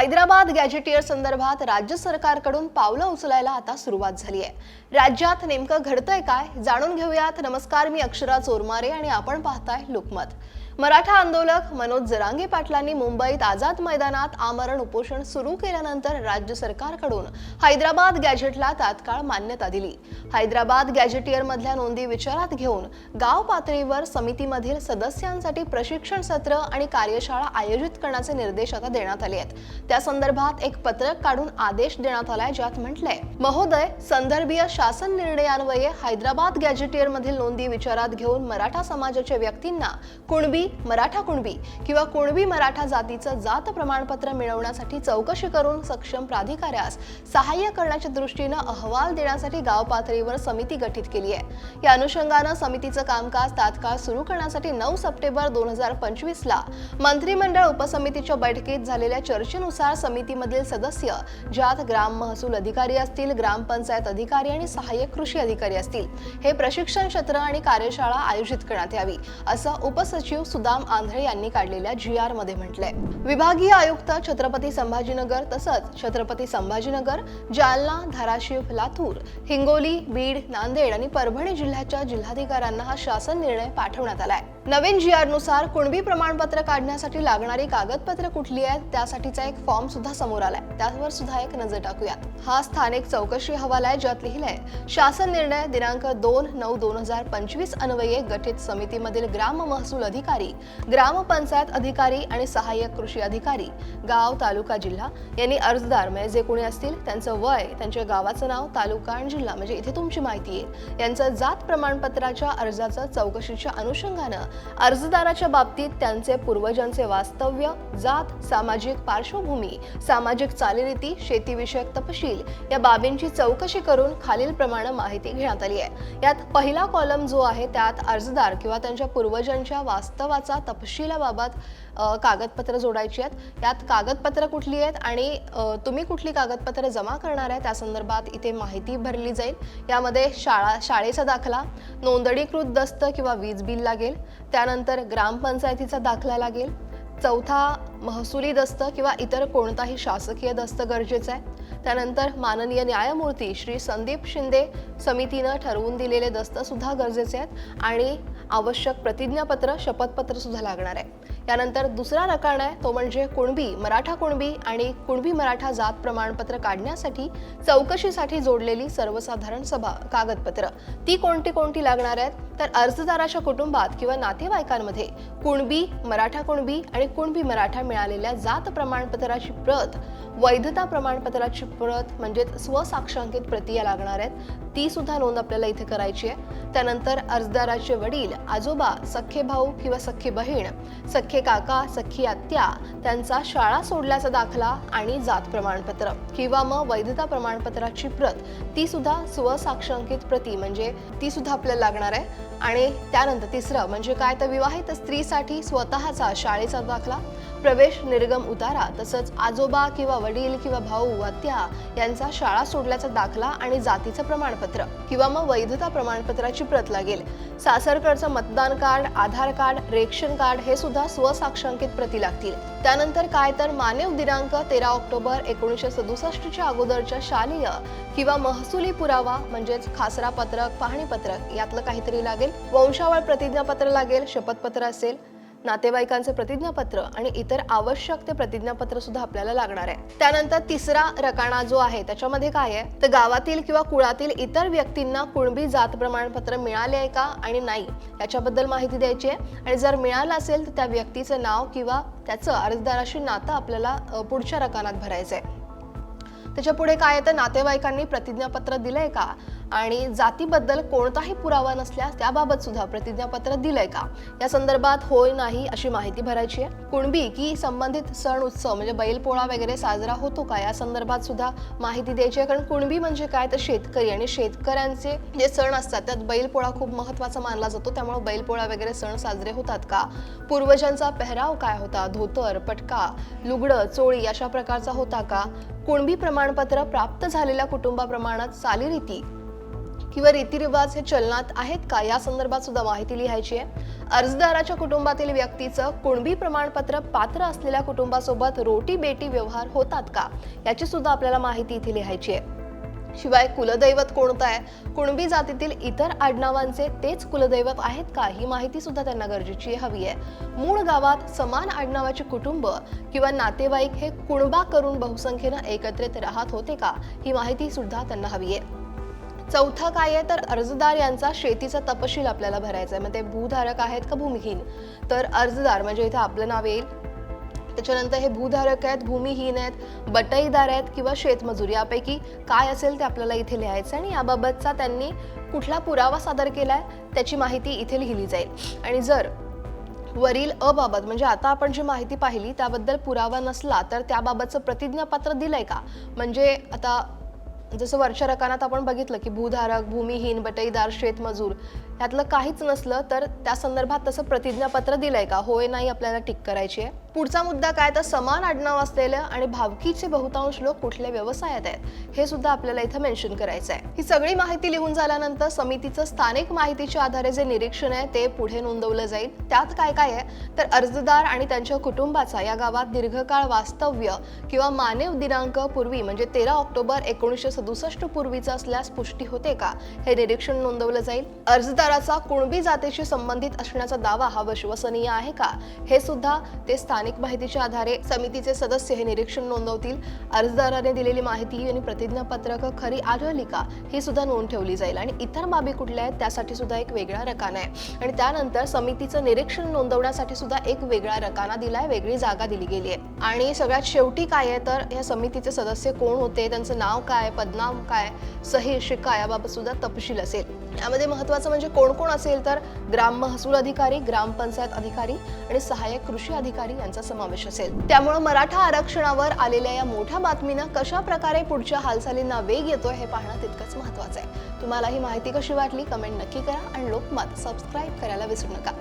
Hyderabad gazetteer संदर्भात राज्य सरकारकडून पावलं उचलायला आता सुरुवात झाली आहे. राज्यात नेमकं घडतंय काय जाणून घेऊयात. नमस्कार मी अक्षरा चोरमारे आणि आपण पाहताय लोकमत. मराठा आंदोलक मनोज जरांगे पाटलांनी मुंबईत आझाद मैदानात आमरण उपोषण सुरू केल्यानंतर राज्य सरकारकडून हैदराबाद गॅजेटला तात्काळ मान्यता दिली. हैदराबाद गॅजेटियरमधल्या नोंदी विचारात घेऊन गाव पातळीवर समितीमधील सदस्यांसाठी प्रशिक्षण सत्र आणि कार्यशाळा आयोजित करण्याचे निर्देश आता देण्यात आले आहेत. त्या संदर्भात एक पत्रक काढून आदेश देण्यात आलाय ज्यात म्हटलंय महोदय संदर्भीय शासन निर्णयान्वये हैदराबाद गॅजेटियरमधील नोंदी विचारात घेऊन मराठा समाजाच्या व्यक्तींना कुणबी मराठा कुणबी किंवा कुणबी मराठा जातीचं जात प्रमाणपत्र मिळवण्यासाठी चौकशी करून सक्षम प्राधिकाऱ्यास सहाय्य करण्याच्या दृष्टीनं अहवाल देण्यासाठी गाव पातळीवर समिती गठीत केली आहे. या अनुषंगानं समितीचं कामकाज तात्काळ सुरू करण्यासाठी नऊ सप्टेंबर दोन हजार पंचवीस ला मंत्रिमंडळ उपसमितीच्या बैठकीत झालेल्या चर्चेनुसार समितीमधील सदस्य ज्यात ग्राम महसूल अधिकारी असतील ग्रामपंचायत अधिकारी आणि सहाय्यक कृषी अधिकारी असतील हे प्रशिक्षण सत्र आणि कार्यशाळा आयोजित करण्यात यावी असं उपसचिव सुदाम आंधळे यांनी काढलेल्या जी आरमध्ये म्हटलंय. विभागीय आयुक्त छत्रपती संभाजीनगर तसंच छत्रपती संभाजीनगर जालना धाराशिव लातूर हिंगोली बीड नांदेड आणि परभणी जिल्ह्याच्या जिल्हाधिकाऱ्यांना हा शासन निर्णय पाठवण्यात आलाय. नवीन जी आरनुसार कुणबी प्रमाणपत्र काढण्यासाठी लागणारी कागदपत्र कुठली आहेत त्यासाठीचा एक फॉर्म सुद्धा समोर आलाय. त्यावर सुद्धा एक नजर टाकूयात. हा स्थानिक चौकशी अहवाल आहे ज्यात लिहिलंय शासन निर्णय दिनांक दोन नऊ दोन हजार पंचवीस अन्वये गठीत समितीमधील ग्राम महसूल अधिकारी ग्रामपंचायत अधिकारी आणि सहाय्यक कृषी अधिकारी गाव तालुका जिल्हा यांनी अर्जदार म्हणजे जे कोणी असतील त्यांचं वय त्यांच्या गावाचं नाव तालुका आणि जिल्हा म्हणजे इथे तुमची माहिती येईल. यांचं जात प्रमाणपत्राच्या अर्जाचं चौकशीच्या अनुषंगानं अर्जदाराच्या बाबतीत त्यांचे पूर्वजांचे वास्तव्य जात सामाजिक पार्श्वभूमी सामाजिक चालीरीती शेतीविषयक तपशील या बाबींची चौकशी करून खालील प्रमाणे माहिती घेण्यात आली आहे. यात पहिला कॉलम जो आहे त्यात अर्जदार किंवा त्यांच्या पूर्वजांच्या वास्तव वास्तवाचा तपशिलाबाबत कागदपत्र जोडायची आहेत. यात कागदपत्र कुठली आहेत आणि तुम्ही कुठली कागदपत्र जमा करणार आहे त्या संदर्भात इथे माहिती भरली जाईल. यामध्ये शाळा शाळेचा दाखला नोंदणीकृत दस्त किंवा वीज बिल लागेल. त्यानंतर ग्रामपंचायतीचा दाखला लागेल. चौथा महसुली दस्त किंवा इतर कोणताही शासकीय दस्त गरजेचा आहे. त्यानंतर माननीय न्यायमूर्ती श्री संदीप शिंदे समितीनं ठरवून दिलेले दस्तसुद्धा गरजेचे आहेत. आणि आवश्यक प्रतिज्ञापत्र शपथपत्र सुद्धा लागणार आहे. यानंतर दुसरा रकाना आहे तो म्हणजे कुणबी मराठा कुणबी आणि कुणबी मराठा जात प्रमाणपत्र काढण्यासाठी चौकशीसाठी जोडलेली सर्वसाधारण सभा कागदपत्र. ती कोणती कोणती लागणार आहेत? तर अर्जदाराच्या कुटुंबात किंवा नातेवाईकांमध्ये कुणबी मराठा कुणबी आणि कुणबी मराठा मिळालेल्या जात प्रमाणपत्राची प्रत वैधता प्रमाणपत्राची प्रत म्हणजेच स्वसाक्षांकित प्रती या लागणार आहेत. ती सुद्धा नोंद आपल्याला इथे करायची आहे. त्यानंतर अर्जदाराचे वडील आजोबा सख्खे भाऊ किंवा सख्खी बहीण सख्खे काका सख्खी आत्या त्यांचा शाळा सोडल्याचा दाखला आणि जात प्रमाणपत्र किंवा मग वैधता प्रमाणपत्राची प्रत ती सुद्धा स्वसाक्षांकित प्रती म्हणजे ती सुद्धा आपल्याला लागणार आहे. आणि त्यानंतर तिसरं म्हणजे काय? तर विवाहित स्त्रीसाठी स्वतःचा शाळेचा दाखला प्रवेश निर्गम उतारा तसंच आजोबा किंवा वडील किंवा भाऊ आत्या यांचा शाळा सोडल्याचा दाखला आणि जातीचं प्रमाणपत्र किंवा मग वैधता प्रमाणपत्राची प्रत लागेल. सासरकडचं मतदान card Aadhaar card ration card हे सुद्धा स्वसाक्षांकित प्रती लागतील. त्यानंतर काय तर मानव दिनांक तेरा ऑक्टोबर एकोणीसशे सदुसष्टच्या अगोदरच्या शालेय किंवा महसुली पुरावा म्हणजेच खासरा पत्रक पाहणी पत्रक यातलं काहीतरी लागेल. वंशावळ प्रतिज्ञापत्र लागेल शपथपत्र असेल. नातेवाईकांचे प्रतिज्ञापत्र आणि इतर आवश्यक ते प्रतिज्ञापत्र सुद्धा आपल्याला लागणार आहे. त्यानंतर तिसरा रकाना जो आहे त्याच्यामध्ये काय आहे? तर गावातील किंवा कुळातील इतर व्यक्तींना कुणबी जात प्रमाणपत्र मिळाले आहे का आणि नाही याच्याबद्दल माहिती द्यायची आहे. आणि जर मिळालं असेल तर त्या व्यक्तीचं नाव किंवा त्याचं अर्जदाराशी नातं आपल्याला पुढच्या रकानात भरायचं आहे त्याच्या पुढे काय आहे? तर नातेवाईकांनी प्रतिज्ञापत्र दिलंय का? आणि जातीबद्दल कोणताही पुरावा नसल्यास त्याबाबत सुद्धा प्रतिज्ञापत्र दिलंय का? या संदर्भात होय नाही अशी माहिती भरायची आहे. कुणबी की संबंधित सण उत्सव म्हणजे बैलपोळा वगैरे साजरा होतो का? या संदर्भात सुद्धा माहिती द्यायची आहे. कारण कुणबी म्हणजे काय? तर शेतकरी आणि शेतकऱ्यांचे जे सण असतात त्यात बैलपोळा खूप महत्त्वाचा मानला जातो. त्यामुळे बैलपोळा वगैरे सण साजरे होतात का? पूर्वजांचा पेहराव काय होता? धोतर पटका लुगडं चोळी अशा प्रकारचा होता का? कुणबी प्रमाणपत्र प्राप्त झालेल्या कुटुंबाप्रमाणात चालीरीती किंवा रीतिरिवाज हे चलनात आहेत का? या संदर्भात सुद्धा माहिती लिहायची आहे. अर्जदाराच्या कुटुंबातील व्यक्तीचं कुणबी प्रमाणपत्र पात्र असलेल्या कुटुंबासोबत रोटी बेटी व्यवहार होतात का? याची सुद्धा आपल्याला माहिती इथे लिहायची आहे. शिवाय कुलदैवत कोणतं आहे? कुणबी जातीतील इतर आडनावांचे तेच कुलदैवत आहेत का? ही माहिती सुद्धा त्यांना गरजेची हवी आहे. मूळ गावात समान आडनावाचे कुटुंब किंवा नातेवाईक हे कुणबा करून बहुसंख्येनं एकत्रित राहत होते का? ही माहिती सुद्धा त्यांना हवी आहे. चौथं काय आहे? तर अर्जदार यांचा शेतीचा तपशील आपल्याला भरायचा आहे. मग ते भूधारक आहेत का भूमिहीन? तर अर्जदार म्हणजे इथे आपलं नाव येईल. त्याच्यानंतर हे भूधारक आहेत भूमिहीन आहेत बटईदार आहेत किंवा शेतमजूर. यापैकी काय असेल ते आपल्याला इथे लिहायचं आहे आणि याबाबतचा त्यांनी कुठला पुरावा सादर केला आहे त्याची माहिती इथे लिहिली जाईल. आणि जर वरील अबाबत म्हणजे आता आपण जी माहिती पाहिली त्याबद्दल पुरावा नसला तर त्याबाबतचं प्रतिज्ञापत्र दिलंय का? म्हणजे आता जसं वरच्या रकानात आपण बघितलं की भूधारक भूमिहीन बटईदार शेतमजूर यातलं काहीच नसलं तर त्या संदर्भात तसं प्रतिज्ञापत्र दिलंय का? होय नाही आपल्याला टिक करायची आहे. पुढचा मुद्दा काय? तर समान आडनाव असलेलं आणि भावकीचे बहुतांश लोक कुठल्या व्यवसायात आहेत? हे सुद्धा आपल्याला इथं मेन्शन करायचं आहे ही सगळी माहिती लिहून झाल्यानंतर समितीचं स्थानिक माहितीच्या आधारे जे निरीक्षण आहे ते पुढे नोंदवलं जाईल. त्यात काय काय आहे? तर अर्जदार आणि त्यांच्या कुटुंबाचा या गावात दीर्घकाळ वास्तव्य किंवा मानव दिनांक पूर्वी म्हणजे तेरा ऑक्टोबर एकोणीसशे सदुसष्ट पूर्वीचा असल्यास पुष्टी होते का? हे निरीक्षण नोंदवलं जाईल. अर्जदाराचा कुणबी जातीशी संबंधित असण्याचा दावा हा विश्वसनीय आहे का? हे सुद्धा ते स्थानिक माहितीच्या आधारे समितीचे सदस्य हे निरीक्षण नोंदवतील. अर्जदाराने दिलेली माहिती आणि प्रतिज्ञापत्रक खरी आढळली का? ही सुद्धा नोंद ठेवली जाईल. आणि इतर बाबी कुठल्या आहेत? त्यासाठी सुद्धा एक वेगळा रकाना आहे. आणि त्यानंतर समितीचं निरीक्षण नोंदवण्यासाठी सुद्धा एक वेगळा रकाना दिलाय. वेगळी जागा दिली गेली आहे. आणि सगळ्यात शेवटी काय आहे? तर या समितीचे सदस्य कोण होते? त्यांचं नाव काय बदनाम काय सही शिक्का याबाबत सुद्धा तपशील असेल. यामध्ये महत्वाचं म्हणजे कोण कोण असेल तर ग्राम महसूल अधिकारी ग्रामपंचायत अधिकारी आणि सहाय्यक कृषी अधिकारी यांचा समावेश असेल. त्यामुळे मराठा आरक्षणावर आलेल्या या मोठ्या बातमीनं कशा प्रकारे पुढच्या हालचालींना वेग येतोय हे पाहणं तितकंच महत्वाचं आहे. तुम्हाला ही माहिती कशी वाटली कमेंट नक्की करा आणि लोकमत सबस्क्राईब करायला विसरू नका.